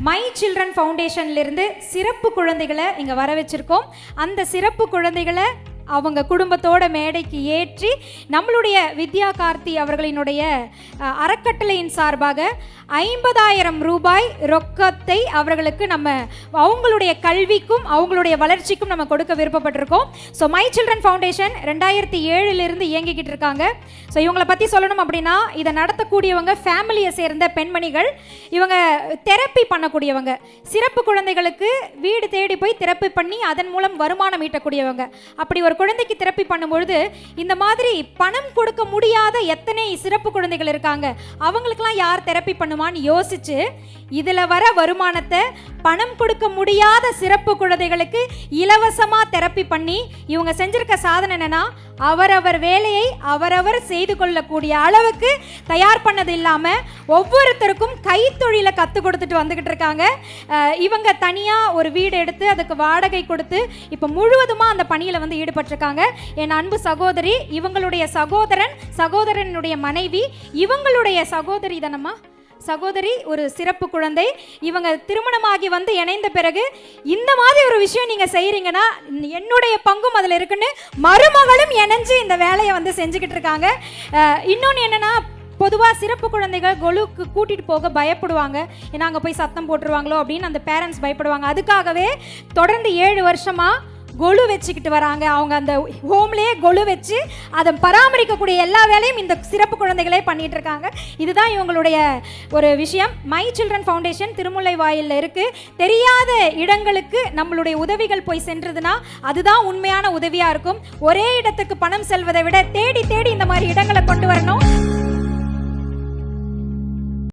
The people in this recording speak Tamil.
மை சில்ட்ரன் ஃபவுண்டேஷன்லேருந்து சிறப்பு குழந்தைகளை இங்கே வர வச்சுருக்கோம் அந்த சிறப்பு குழந்தைகளை அவங்க குடும்பத்தோட மேடைக்கு ஏற்றி நம்மளுடைய வித்யா கார்த்தி அவர்களினுடைய அறக்கட்டளையின் சார்பாக ஐம்பதாயிரம் ரூபாய் ரொக்கத்தை அவர்களுக்கு நம்ம அவங்களுடைய கல்விக்கும் அவங்களுடைய வளர்ச்சிக்கும் நம்ம கொடுக்க விருப்பப்பட்டிருக்கோம். ஸோ மை சில்ட்ரன் ஃபவுண்டேஷன் ரெண்டாயிரத்தி ஏழுலேருந்து இயங்கிக்கிட்டு இருக்காங்க. ஸோ இவங்களை பற்றி சொல்லணும் அப்படின்னா இதை நடத்தக்கூடியவங்க ஃபேமிலியை சேர்ந்த பெண்மணிகள் இவங்க தெரப்பி பண்ணக்கூடியவங்க. சிறப்பு குழந்தைகளுக்கு வீடு தேடி போய் தெரப்பி பண்ணி அதன் மூலம் வருமானம் ஈட்டக்கூடியவங்க. அப்படி ஒரு குழந்தைக்கு திறப்பி பண்ணும்பொழுது இந்த மாதிரி பணம் கொடுக்க முடியாத எத்தனை சிறப்பு குழந்தைகள் இருக்காங்க. அவங்களுக்கெல்லாம் யார் தெரப்பி பண்ணுவான்னு யோசிச்சு இதில் வர வருமானத்தை பணம் கொடுக்க முடியாத சிறப்பு குழந்தைகளுக்கு இலவசமாக தெரப்பி பண்ணி இவங்க செஞ்சிருக்க சாதனை என்னன்னா அவரவர் வேலையை அவரவர் செய்து கொள்ளக்கூடிய அளவுக்கு தயார் பண்ணது இல்லாமல் ஒவ்வொருத்தருக்கும் கைத்தொழிலை கற்றுக் கொடுத்துட்டு வந்துக்கிட்டு இருக்காங்க. இவங்க தனியாக ஒரு வீடு எடுத்து அதுக்கு வாடகை கொடுத்து இப்போ முழுவதுமாக அந்த பணியில் வந்து ஈடுபட்டிருக்காங்க என் அன்பு சகோதரி இவங்களுடைய சகோதரன் சகோதரனுடைய மனைவி இவங்களுடைய சகோதரி தானம்மா? சகோதரி ஒரு சிறப்பு குழந்தை. இவங்க திருமணமாகி வந்து இணைந்த பிறகு இந்த மாதிரி ஒரு விஷயம் நீங்க செய்கிறீங்கன்னா என்னுடைய பங்கும் அதில் இருக்குன்னு மருமகளும் இணைஞ்சு இந்த வேலையை வந்து செஞ்சுக்கிட்டு இருக்காங்க. இன்னொன்று இன்னொன்னு என்னன்னா பொதுவாக சிறப்பு குழந்தைகள் கொலுக்கு கூட்டிகிட்டு போக பயப்படுவாங்க. ஏன்னா அங்கே போய் சத்தம் போட்டுருவாங்களோ அப்படின்னு அந்த பேரண்ட்ஸ் பயப்படுவாங்க. அதுக்காகவே தொடர்ந்து ஏழு வருஷமாக கொலு வச்சுக்கிட்டு வராங்க. அவங்க அந்த ஹோம்லேயே கொலு வச்சு அதை பராமரிக்கக்கூடிய எல்லா வேலையும் இந்த சிறப்பு குழந்தைகளே பண்ணிட்டு இருக்காங்க. இதுதான் இவங்களுடைய ஒரு விஷயம். மை சில்ட்ரன் ஃபவுண்டேஷன் திருமுல்லை வாயிலில் இருக்கு. தெரியாத இடங்களுக்கு நம்மளுடைய உதவிகள் போய் சென்றதுன்னா அதுதான் உண்மையான உதவியா இருக்கும். ஒரே இடத்துக்கு பணம் செல்வதை விட தேடி தேடி இந்த மாதிரி இடங்களை